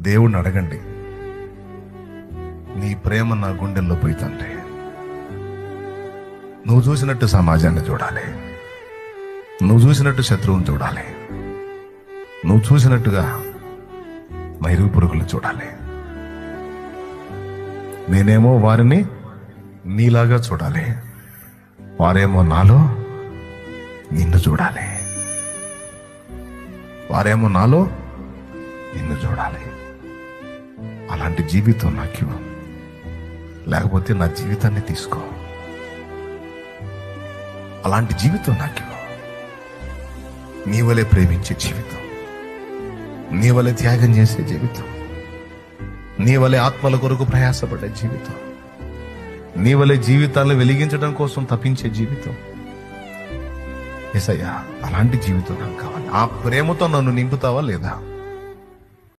దేవుణ్ణి అడగండి నీ ప్రేమ నా గుండెల్లో పోయి తండ్రి. నువ్వు చూసినట్టు సమాజాన్ని చూడాలి. నువ్వు చూసినట్టు శత్రువుని చూడాలి. నువ్వు చూసినట్టుగా మైరు పురుగులు చూడాలి. నేనేమో వారిని నీలాగా చూడాలి. వారేమో నాలో నిన్ను చూడాలి. వారేమో నాలో నిన్ను చూడాలి. అలాంటి జీవితం నాకు లేకపోతే నా జీవితాన్ని తీసుకో. అలాంటి జీవితం నాకు నీ వలే ప్రేమించే జీవితం. నీ వలె త్యాగం చేసే జీవితం. నీ వలె ఆత్మల కొరకు ప్రయాసపడే జీవితం. నీ వలె జీవితాలను వెలిగించడం కోసం తప్పించే జీవితం. ఎసయ్యా అలాంటి జీవితం నాకు కావాలి. ఆ ప్రేమతో నన్ను నింపుతావా లేదా?